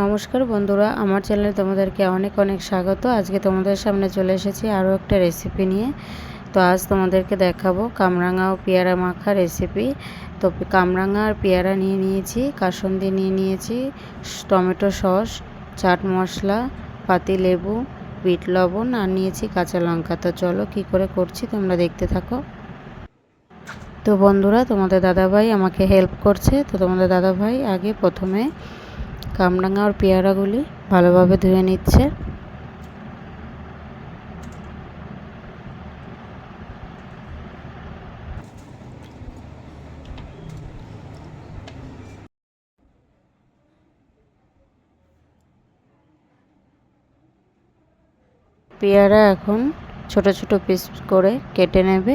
নমস্কার বন্ধুরা, আমার চ্যানেলে তোমাদেরকে অনেক অনেক স্বাগত। আজকে তোমাদের সামনে চলে এসেছি আরও একটা রেসিপি নিয়ে। তো আজ তোমাদেরকে দেখাবো কামরাঙা ও পেয়ারা মাখা রেসিপি তো কামরাঙা আর পেয়ারা নিয়ে নিয়েছি, কাসন্দি নিয়ে নিয়েছি, টমেটো সস, চাট মশলা, পাতি লেবু, বিট লবণ আর নিয়েছি কাঁচা লঙ্কা। তো চলো কী করে করছি তোমরা দেখতে থাকো। তো বন্ধুরা, তোমাদের দাদাভাই আমাকে হেল্প করছে। তো তোমাদের দাদাভাই আগে প্রথমে কামরাঙা আর পেয়ারাগুলি ভালোভাবে ধুয়ে নিচ্ছে। পেয়ারা এখন ছোট ছোট পিস করে কেটে নেবে।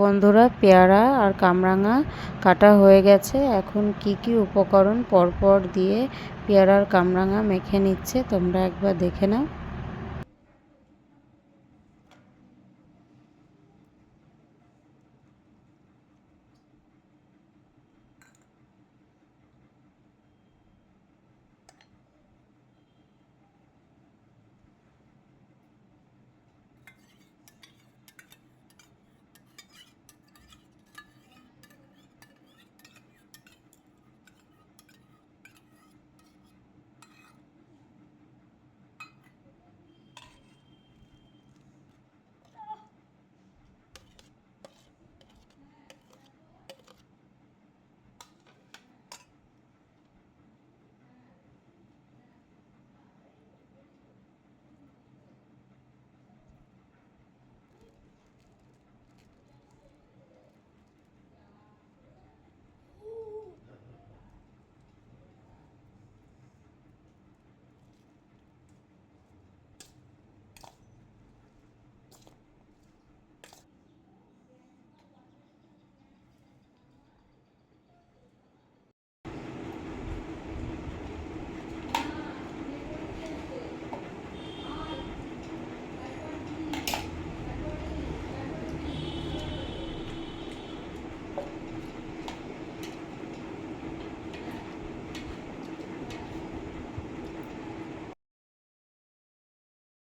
বন্ধুরা, পেয়ারা আর কামরাঙা কাটা হয়ে গেছে। এখন কি কি উপকরণ পরপর দিয়ে পেয়ারার কামরাঙা মেখে নিচ্ছে, তোমরা একবার দেখে নাও।